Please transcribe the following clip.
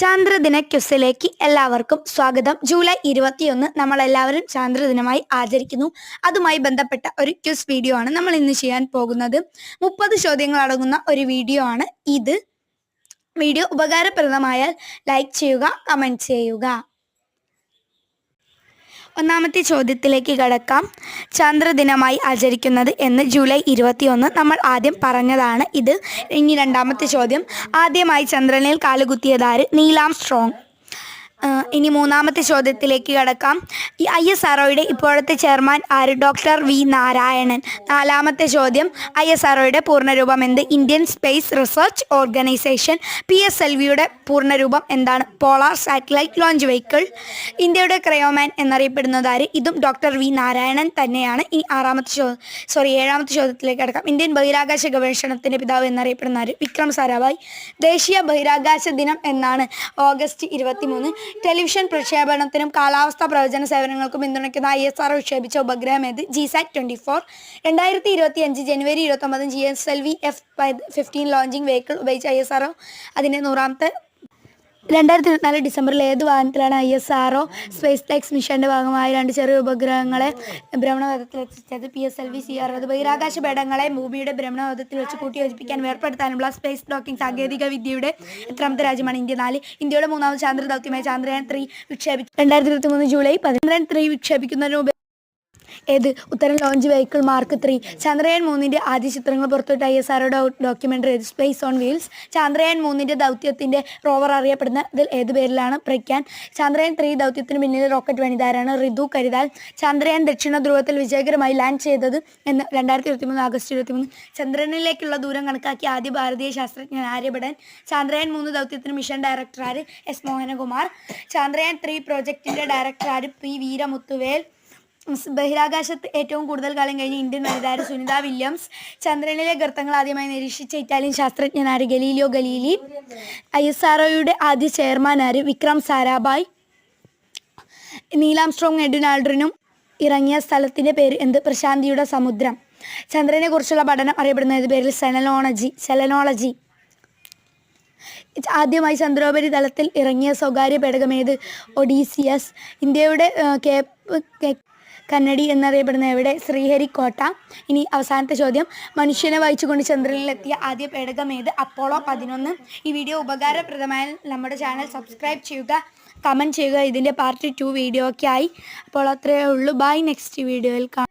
ചാന്ദ്രദിന ക്യുസിലേക്ക് എല്ലാവർക്കും സ്വാഗതം. ജൂലൈ ഇരുപത്തിയൊന്ന് നമ്മൾ എല്ലാവരും ചാന്ദ്രദിനമായി ആചരിക്കുന്നു. അതുമായി ബന്ധപ്പെട്ട ഒരു ക്യുസ് വീഡിയോ ആണ് നമ്മൾ ഇന്ന് ചെയ്യാൻ പോകുന്നത്. മുപ്പത് ചോദ്യങ്ങൾ അടങ്ങുന്ന ഒരു വീഡിയോ ആണ് ഇത്. വീഡിയോ ഉപകാരപ്രദമായാൽ ലൈക്ക് ചെയ്യുക കമന്റ് ചെയ്യുക. ഒന്നാമത്തെ ചോദ്യത്തിലേക്ക് കടക്കാം. ചന്ദ്രദിനമായി ആചരിക്കുന്നത് എന്ന് ജൂലൈ ഇരുപത്തിയൊന്ന് നമ്മൾ ആദ്യം പറഞ്ഞതാണ് ഇത്. ഇനി രണ്ടാമത്തെ ചോദ്യം. ആദ്യമായി ചന്ദ്രനിൽ കാലുകുത്തിയതാര് നീലാം സ്ട്രോങ്. ഇനി മൂന്നാമത്തെ ചോദ്യത്തിലേക്ക് കടക്കാം. ഈ ഐ എസ് ആർഒയുടെ ഇപ്പോഴത്തെ ചെയർമാൻ ആര്? Doctor V. നാരായണൻ. നാലാമത്തെ ചോദ്യം ഐ എസ് ആർഒയുടെ പൂർണരൂപം എന്ത്? Indian space research organisation. P S L വിയുടെ പൂർണരൂപം എന്താണ്? Polar satellite launch vehicle. ഇന്ത്യയുടെ ക്രയോമാൻ എന്നറിയപ്പെടുന്നത് ആര്? ഇതും ഡോക്ടർ വി. നാരായണൻ തന്നെയാണ്. ഇനി ആറാമത്തെ ചോ സോറി ഏഴാമത്തെ ചോദ്യത്തിലേക്ക് കടക്കാം. ഇന്ത്യൻ ബഹിരാകാശ ഗവേഷണത്തിന്റെ പിതാവ് എന്നറിയപ്പെടുന്ന ആര്? വിക്രം സാരാഭായ്. ദേശീയ ബഹിരാകാശ ദിനം എന്നാണ് ഓഗസ്റ്റ് ഇരുപത്തിമൂന്ന്. ടെലിവിഷൻ പ്രക്ഷേപണത്തിനും കാലാവസ്ഥാ പ്രവചന സേവനങ്ങൾക്കും പിന്തുണയ്ക്കുന്ന ഐ എസ് ആർ വിക്ഷേപിച്ച ഉപഗ്രഹം ഏത്? ജിസാറ്റ് ട്വന്റി ഫോർ രണ്ടായിരത്തി ഇരുപത്തി അഞ്ച് ജനുവരി ഇരുപത്തൊമ്പത് G S L V F fifteen launching vehicle ഉപയോഗിച്ച ഐ എസ് ആർ അതിന്റെ നൂറാമത്തെ രണ്ടായിരത്തി ഇരുപത്തിനാല് ഡിസംബറിൽ ഏത് വാഹനത്തിലാണ് I S R SpaDeX മിഷന്റെ ഭാഗമായ രണ്ട് ചെറിയ ഉപഗ്രഹങ്ങളെ ഭ്രമണപഥത്തിൽ എത്തിച്ചത്? P S L V C അറുപത് ബഹിരാകാശ പേടങ്ങളെ ഭൂമിയുടെ ഭ്രമണപഥത്തിൽ വെച്ച് കൂട്ടിയോജിപ്പിക്കാൻ വേർപ്പെടുത്താനുള്ള സ്പേസ് ഡോക്കിംഗ് സാങ്കേതിക വിദ്യയുടെ എത്രാമത്തെ രാജ്യമാണ് ഇന്ത്യ. നാല് ഇന്ത്യയുടെ മൂന്നാമത് ചാന്ദ്ര ദൗത്യമായ ചന്ദ്രയാൻ ത്രീ വിക്ഷേപിച്ചു. രണ്ടായിരത്തി ഇരുപത്തി മൂന്ന് ജൂലൈ പതിനൊന്നാം. ത്രീ വിക്ഷേപിക്കുന്നതിന് മുമ്പ് ഏത്? ഉത്തരം launch vehicle mark three. Chandrayaan മൂന്നിന്റെ ആദ്യ ചിത്രങ്ങൾ പുറത്തുവിട്ട ഐ എസ് ആർഒയുടെ ഡോക്യുമെന്ററി ഏത്? Space on wheels. ചന്ദ്രയാൻ മൂന്നിന്റെ ദൗത്യത്തിന്റെ റോവർ അറിയപ്പെടുന്ന ഇതിൽ ഏത് പേരിലാണ് പ്രഖ്യാൻ? ചന്ദ്രയാൻ ത്രീ ദൗത്യത്തിന് പിന്നിൽ റോക്കറ്റ് വനിതാരാണ് ഋതു കരുതാൽ. ചന്ദ്രയാൻ ദക്ഷിണ ധ്രുവത്തിൽ വിജയകരമായി ലാൻഡ് ചെയ്തത് എന്ന് രണ്ടായിരത്തി ഇരുപത്തി മൂന്ന് ആഗസ്റ്റ് ഇരുപത്തി മൂന്ന് ചന്ദ്രനിലേക്കുള്ള ദൂരം കണക്കാക്കിയ ആദ്യ ഭാരതീയ ശാസ്ത്രജ്ഞൻ ആര്യഭടൻ. ചന്ദ്രയാൻ മൂന്ന് ദൗത്യത്തിന് മിഷൻ ഡയറക്ടർ ആര് എസ് മോഹനകുമാർ. ചന്ദ്രയാൻ ത്രീ പ്രോജക്റ്റിന്റെ ഡയറക്ടർ ആര് പി വീരമുത്തുവേൽ. ബഹിരാകാശത്ത് ഏറ്റവും കൂടുതൽ കാലം കഴിഞ്ഞ ഇന്ത്യൻ വനിതാര സുനിത വില്യംസ് ചന്ദ്രനിലെ ഗർത്തങ്ങൾ ആദ്യമായി നിരീക്ഷിച്ച Italian ശാസ്ത്രജ്ഞനാര് Galileo Galilei. I S R ആദ്യ ചെയർമാൻ ആര്? വിക്രം സാരാഭായ്. നീലാം സ്ട്രോങ് എഡുനാൾഡ്രിനും ഇറങ്ങിയ സ്ഥലത്തിന്റെ പേര് എന്ത്? പ്രശാന്തിയുടെ സമുദ്രം. ചന്ദ്രനെ കുറിച്ചുള്ള പഠനം അറിയപ്പെടുന്നത് പേരിൽ സെനലോളജി സെലനോളജി. ആദ്യമായി ചന്ദ്രോപരിതലത്തിൽ ഇറങ്ങിയ സ്വകാര്യ പേടകമേത് ഒഡീസിയസ്. ഇന്ത്യയുടെ കേപ്പ് കന്നഡി എന്നറിയപ്പെടുന്ന എവിടെ? ശ്രീഹരിക്കോട്ട. ഇനി അവസാനത്തെ ചോദ്യം. മനുഷ്യനെ വഹിച്ചുകൊണ്ട് ചന്ദ്രനിലെത്തിയ ആദ്യ പേടകം ഏത്? അപ്പോളോ പതിനൊന്ന്. ഈ വീഡിയോ ഉപകാരപ്രദമായ നമ്മുടെ ചാനൽ സബ്സ്ക്രൈബ് ചെയ്യുക കമന്റ് ചെയ്യുക. ഇതിന്റെ പാർട്ട് ടു വീഡിയോ ഒക്കെ ആയി അപ്പോൾ അത്രയേ ഉള്ളൂ. ബൈ നെക്സ്റ്റ് വീഡിയോയിൽ കാണാം.